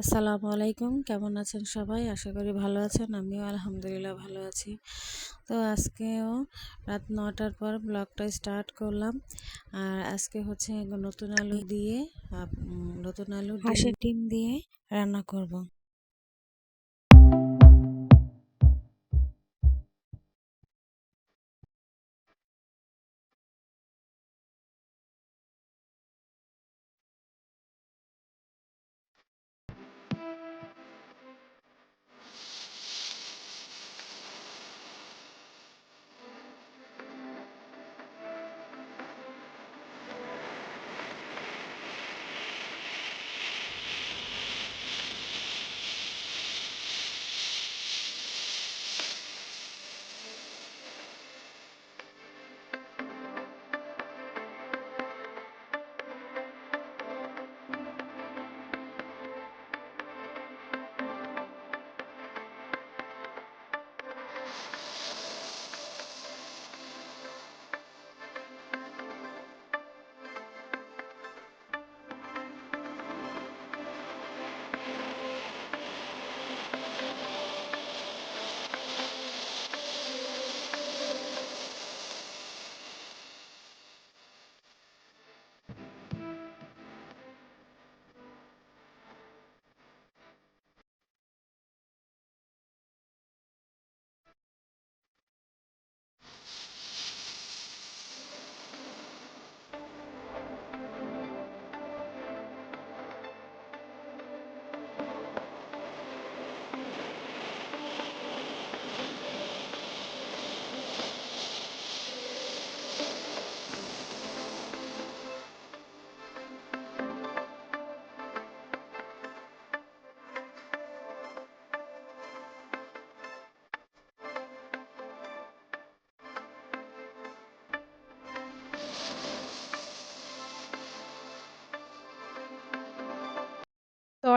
আসসালামু আলাইকুম। কেমন আছেন সবাই? আশা করি ভালো আছেন। আমিও আলহামদুলিল্লাহ ভালো আছি। তো আজকেও রাত নটার পর ব্লগটা স্টার্ট করলাম। আর আজকে হচ্ছে নতুন আলু দিয়ে নতুন আলু হাঁসের ডিম দিয়ে রান্না করব।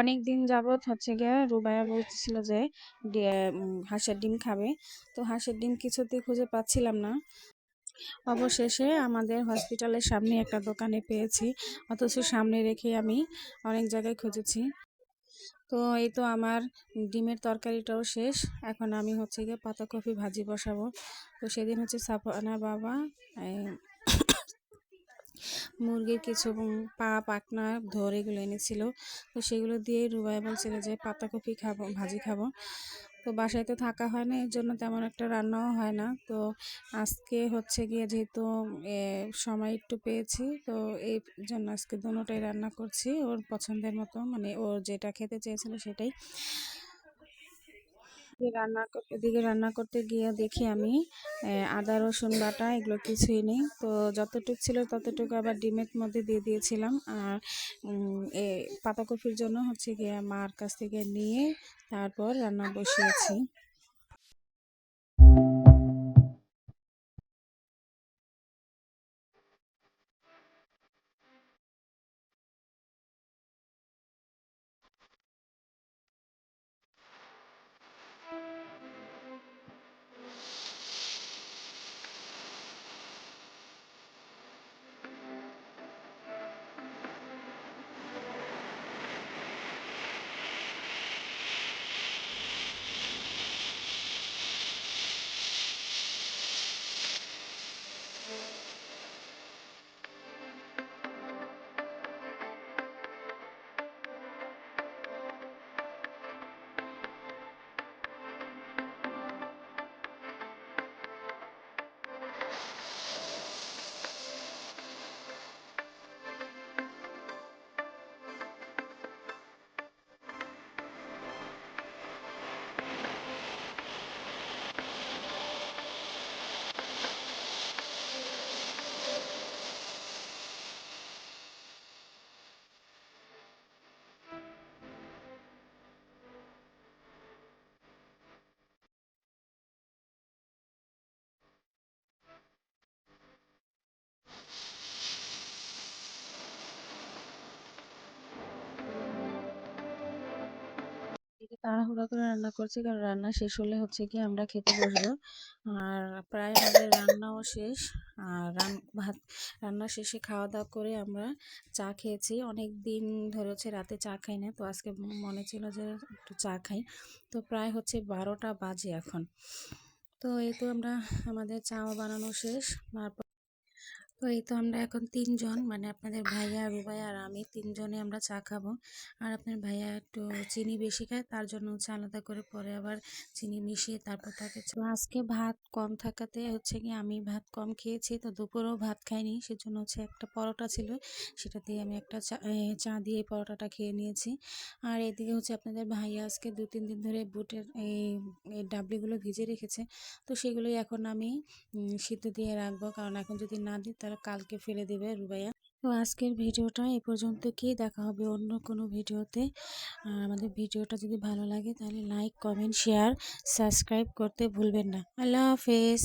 অনেক দিন যাবৎ হচ্ছে গিয়ে রুবাইয়া বলতেছিল যে হাঁসের ডিম খাবে। তো হাঁসের ডিম কিছুতেই খুঁজে পাচ্ছিলাম না। অবশেষে আমাদের হসপিটালের সামনে একটা দোকানে পেয়েছি। অথচ সামনে রেখে আমি অনেক জায়গায় খুঁজেছি। তো এই তো আমার ডিমের তরকারিটাও শেষ। এখন আমি হচ্ছে গিয়ে পাতাকপি ভাজি বসাবো। তো সেদিন হচ্ছে সাফানা বাবা মুরগির কিছু পা পাকনা ধরে এগুলো এনেছিল। তো সেগুলো দিয়ে রুবাই বলছিল যে পাতাকপি খাব, ভাজি খাব। তো বাসায় তো থাকা হয় না, এর জন্য তেমন একটা রান্নাও হয় না। তো আজকে হচ্ছে গিয়ে যেহেতু সময় একটু পেয়েছি, তো এই জন্য আজকে দুটোটাই রান্না করছি। ওর পছন্দের মতো মানে ওর যেটা খেতে চেয়েছিল সেটাই। রান্না এদিকে রান্না করতে গিয়ে দেখি আমি আদা, রসুন বাটা এগুলো কিছুই নেই। তো যতটুকু ছিল ততটুকু আবার ডিমের মধ্যে দিয়ে দিয়েছিলাম। আর পাতাকপির জন্য হচ্ছে গিয়ে মার কাছ থেকে নিয়ে তারপর রান্না বসিয়েছি। তাড়াহুড়া করে রান্না করছি, কারণ রান্না শেষ হলে হচ্ছে কি আমরা খেতে বসবো। আর প্রায় আমাদের রান্নাও শেষ, আর ভাত, রান্না শেষে খাওয়া দাওয়া করে আমরা চা খেয়েছি। অনেক দিন ধরে হচ্ছে রাতে চা খাই না, তো আজকে মনে ছিল যে একটু চা খাই। তো প্রায় হচ্ছে বারোটা বাজে এখন। তো এই তো আমরা আমাদের চাও বানানো শেষ, তারপর তো এই তো আমরা এখন তিনজন মানে আপনাদের ভাইয়া রুবাইয়া আর আমি তিনজনে আমরা চা খাব। আর আপনার ভাইয়া একটু চিনি বেশি খায়, তার জন্য হচ্ছে আলাদা করে পরে আবার চিনি মিশিয়ে তারপর তাকে আজকে ভাত কম থাকাতে হচ্ছে কি আমি ভাত কম খেয়েছি, তো দুপুরেও ভাত খাইনি, সেজন্য হচ্ছে একটা পরোটা ছিল, সেটা দিয়ে আমি একটা চা চা দিয়ে পরোটাটা খেয়ে নিয়েছি। আর এদিকে হচ্ছে আপনাদের ভাইয়া আজকে দু, তিন দিন ধরে বুটের এই এই ডাবলিগুলো ভিজে রেখেছে, তো সেগুলোই এখন আমি সিদ্ধ দিয়ে রাখব। কারণ এখন যদি না দিই তাহলে কালকে ফেলে দেবে রুবাইয়া। তো আজকের ভিডিওটা এ পর্যন্ত কি? দেখা হবে অন্য কোনো ভিডিওতে। আর আমাদের ভিডিওটা যদি ভালো লাগে তাহলে লাইক কমেন্ট শেয়ার সাবস্ক্রাইব করতে ভুলবেন না। আল্লাহ হাফেজ।